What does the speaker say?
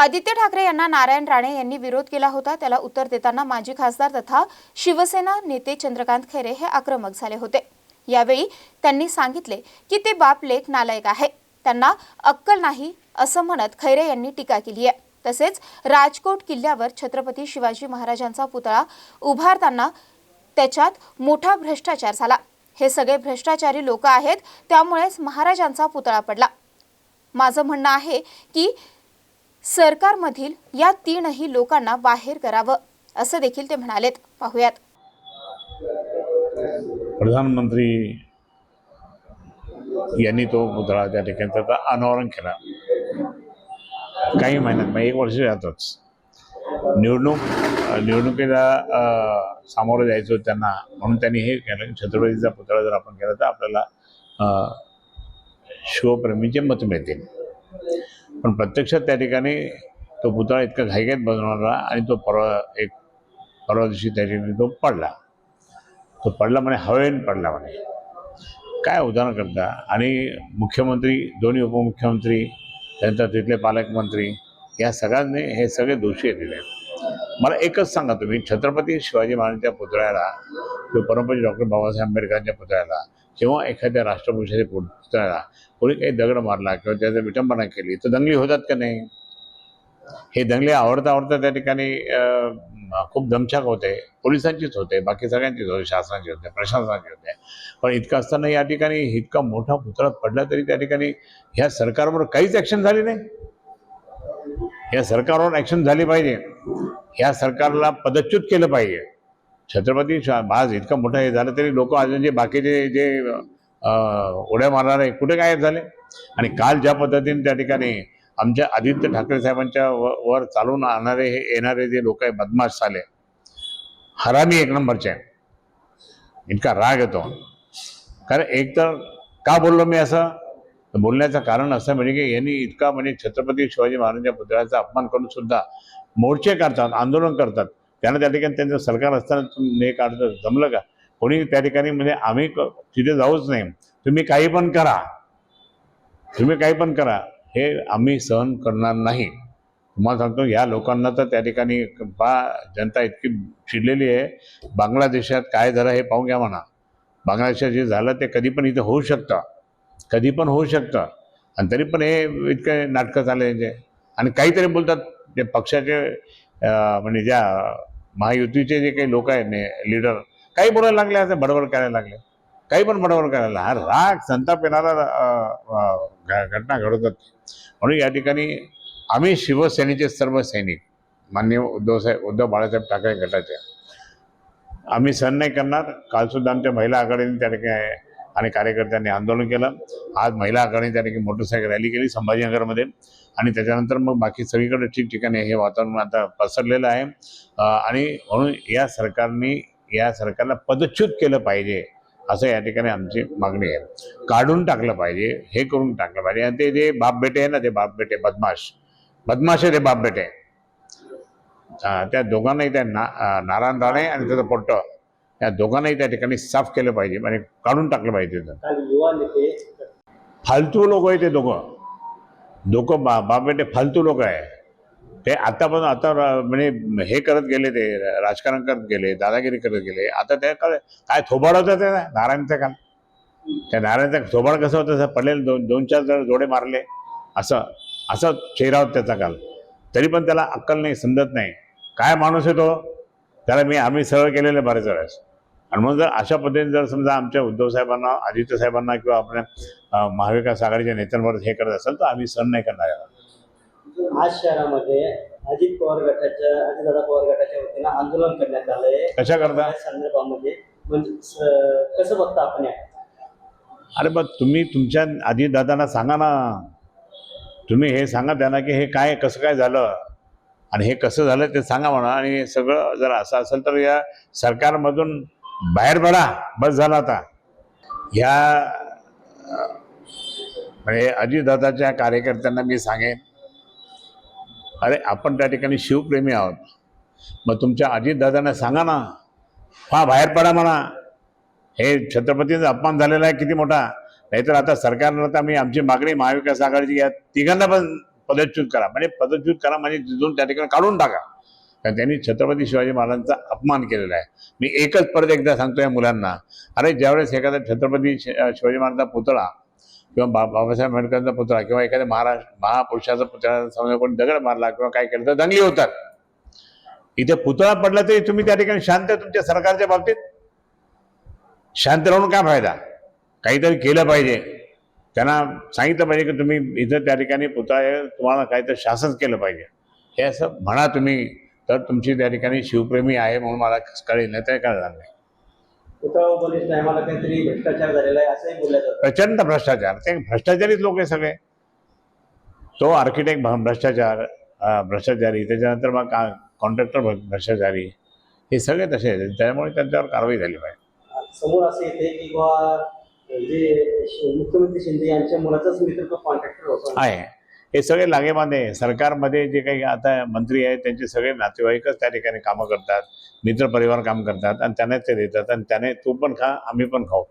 आदित्य ठाकरे यांना नारायण राणे यांनी विरोध केला होता. त्याला उत्तर देताना माजी खासदार तथा शिवसेना नेते चंद्रकांत खैरे हे आक्रमक झाले होते. यावेळी त्यांनी सांगितले की ते बाप लेख नालायक आहे. त्यांना अक्कल नाही असं म्हणत खैरे यांनी टीका केली आहे. तसेच राजकोट किल्ल्यावर छत्रपती शिवाजी महाराजांचा पुतळा उभारताना त्याच्यात मोठा भ्रष्टाचार झाला. हे सगळे भ्रष्टाचारी लोक आहेत त्यामुळेच महाराजांचा पुतळा पडला. माझं म्हणणं आहे की सरकारमधील या तीनही लोकांना बाहेर करावं असं देखील ते म्हणालेत. पाहुयात. प्रधानमंत्री यांनी तो पुतळा त्या ठिकाणी त्याचा अनावरण केला. काही महिन्यात मग एक वर्ष जातच निवडणूक निवडणुकीला सामोरं जायचं त्यांना म्हणून त्यांनी हे केलं. छत्रपतीचा पुतळा जर आपण केला तर आपल्याला शिवप्रेमीचे मत मिळतील. पण प्रत्यक्षात त्या ठिकाणी तो पुतळा इतका घाईघाईत बनवला आणि तो परवा एक परवा दिवशी त्या ठिकाणी तो पडला. तो पडला म्हणे हवेन पडला म्हणे. काय उदाहरण करता? आणि मुख्यमंत्री दोन्ही उपमुख्यमंत्री त्यानंतर तिथले पालकमंत्री या सगळ्यांनी हे सगळे दोषी येलेले आहेत. मला एकच सांगा तुम्ही छत्रपती शिवाजी महाराजांच्या पुतळ्याला किंवा परमपती डॉक्टर बाबासाहेब आंबेडकरांच्या पुतळ्याला किंवा एखाद्या राष्ट्रपुरुषाच्या पुतळ्याला कोणी काही दगड मारला किंवा त्याचं विटंबना केली तर दंगली होतात का नाही? हे दंगले आवडता आवडता त्या ठिकाणी खूप दमछाक होते. पोलिसांचीच होते बाकी सगळ्यांचीच होते शासनाची होते प्रशासनाची होते. पण इतकं असताना या ठिकाणी इतका मोठा पुतळा पडला तरी त्या ठिकाणी ह्या सरकारवर काहीच ॲक्शन झाली नाही. या सरकारवर ॲक्शन झाली पाहिजे. ह्या सरकारला पदच्युत केलं पाहिजे. छत्रपती शा- महाराज इतका मोठा हे झालं तरी लोक अजून जे बाकीचे जे उड्या मारणारे कुठे गायब झाले? आणि काल ज्या पद्धतीने त्या ठिकाणी आमच्या आदित्य ठाकरे साहेबांच्या व- वर चालून आणणारे हे येणारे जे लोक आहे बदमाश झाले. हरामी एक नंबरचे आहे. इतका राग येतो. कारण एक तर का बोललो मी असं? बोलण्याचं कारण असं म्हणजे की यांनी इतका म्हणजे छत्रपती शिवाजी महाराजांच्या पुतळ्याचा अपमान करून सुद्धा मोर्चे करतात आंदोलन करतात. त्यांना त्या ठिकाणी त्यांचं सरकार असताना तुम्ही एक काढतं जमलं का? कोणी त्या ठिकाणी म्हणजे आम्ही क- तिथे जाऊच नाही. तुम्ही काही पण करा. तुम्ही काही पण करा. हे आम्ही सहन करणार नाही. तुम्हाला सांगतो या लोकांना तर त्या ठिकाणी बा जनता इतकी चिडलेली आहे. बांगलादेशात काय झालं हे पाहून घ्या म्हणा. बांगलादेशात जे झालं ते कधी पण इथं होऊ शकतं. कधी पण होऊ शकतं. आणि तरी पण हे इतके नाटकं चालले यांचे आणि काहीतरी बोलतात ते पक्षाचे म्हणजे ज्या महायुतीचे जे काही लोक आहेत ने लीडर काही बोलायला लागले असे बडबड करायला लागले. काही पण बडबड करायला हा राग संताप येणारा घ- घटना घडवतात म्हणून या ठिकाणी आम्ही शिवसेनेचे सर्व सैनिक मान्य उद्धवसाहेब उद्धव बाळासाहेब ठाकरे गटाचे आम्ही सहन नाही करणार. कालसुद्धा आमच्या महिला आघाडीने त्या ठिकाणी आणि कार्यकर्त्यांनी आंदोलन केलं. आज महिला आघाडीने त्या ठिकाणी मोटरसायकल रॅली केली संभाजीनगरमध्ये. आणि त्याच्यानंतर मग बाकी सगळीकडे ठिकठिकाणी हे वातावरण आता पसरलेलं आहे. आणि म्हणून या सरकारने या सरकारला पदच्युत केलं पाहिजे असं या ठिकाणी आमची मागणी आहे. काढून टाकलं पाहिजे हे करून टाकलं पाहिजे. आणि ते जे बाप बेटे आहे ना ते बाप बेटे बदमाश. बदमाश आहे ते बाप बेटे. त्या दोघांनाही त्या ना नारायण राणे आणि त्याचं पोट्ट या दोघांनाही त्या ठिकाणी साफ केलं पाहिजे आणि काढून टाकलं पाहिजे फालतू लोक आहे ते दोघं. लोकं बा बाप बेटे फालतू लोक आहे. ते आतापासून आता म्हणजे हे करत गेले ते राजकारण करत गेले दादागिरी करत गेले. आता ते काय काय थोबाड होतं ते? नारायणचं काल. त्या नारायणचं थोबाड कसं होतं? असं पडलेलं दोन दोन चार जण जोडे मारले. असं असं चेहरा होता त्याचा काल. तरी पण त्याला अक्कल नाही समजत नाही. काय माणूस आहे तो? त्याला मी आम्ही सरळ केलेलं बरेच वेळेस. आणि म्हणून जर अशा पद्धतीने जर समजा आमच्या उद्धव साहेबांना आदित्य साहेबांना किंवा आपल्या महाविकास आघाडीच्या नेत्यांवर हे करत असेल तर आम्ही सहन नाही करणार. आज शहरामध्ये अजित पवार गटाच्या अजितदादा पवार गटाच्या वतीनं आंदोलन करण्यात आलंय. कशा करता? संदर्भामध्ये म्हणजे कसं बघता आपण अरे बघ तुम्ही तुमच्या आधी दादांना सांगा ना. तुम्ही हे सांगा त्यांना की हे काय कसं काय झालं? आणि हे कसं झालं ते सांगा म्हणा. आणि सगळं जर असं असेल तर या सरकारमधून बाहेर पडा बस झालं आता. ह्या म्हणजे अजितदादाच्या कार्यकर्त्यांना मी सांगेन अरे आपण त्या ठिकाणी शिवप्रेमी आहोत. मग तुमच्या अजितदादांना सांगा ना. हा बाहेर पडा म्हणा. हे छत्रपतींचा अपमान झालेला आहे किती मोठा. नाहीतर आता सरकारनं तर आम्ही आमची मागणी महाविकास आघाडीची या तिघांना पण पदच्युत करा. म्हणजे पदच्युत करा म्हणजे तिथून त्या ठिकाणी काढून टाका. कारण त्यांनी छत्रपती शिवाजी महाराजांचा अपमान केलेला आहे. मी एकच परत एकदा सांगतो या मुलांना. अरे ज्यावेळेस एखादा छत्रपती शिवाजी महाराजांचा पुतळा किंवा बा बाबासाहेब आंबेडकरांचा पुतळा किंवा एखाद्या महाराष्ट्र महापुरुषाचा पुतळा समजा कोणी दगड मारला किंवा काय केलं तर दंगली होतात. इथे पुतळा पडला तरी तुम्ही त्या ठिकाणी शांत तुमच्या सरकारच्या बाबतीत? शांत राहून काय फायदा? काहीतरी केलं पाहिजे. त्यांना सांगितलं पाहिजे की तुम्ही इथं त्या ठिकाणी पुतळा तुम्हाला काहीतरी शासन केलं पाहिजे. हे असं म्हणा तुम्ही. तर तुमची त्या ठिकाणी शिवप्रेमी आहे म्हणून मला कळेल नाही तर कळणार नाही पुतळा उभारणी टायमाला काहीतरी भ्रष्टाचार झालेला आहे असंही बोललं जातं. प्रचंड भ्रष्टाचार. ते भ्रष्टाचारीच लोक आहे सगळे. तो आर्किटेक्ट भ्रष्टाचार भ्रष्टाचारी त्याच्यानंतर मग का कॉन्ट्रॅक्टर भ्रष्टाचारी हे सगळे तसे त्यामुळे त्यांच्यावर कारवाई झाली पाहिजे. समोर असं येते की जे मुख्यमंत्री शिंदे यांच्या मुलाचाच मित्र तो कॉन्ट्रॅक्टर होता. आहे. हे सगळे लागेबांधे सरकारमध्ये जे काही आता मंत्री आहेत त्यांचे सगळे नातेवाईकच त्या ठिकाणी कामं करतात मित्र परिवार काम करतात आणि त्यांनाच ते देतात आणि त्याने तू पण खा आम्ही पण खाऊ.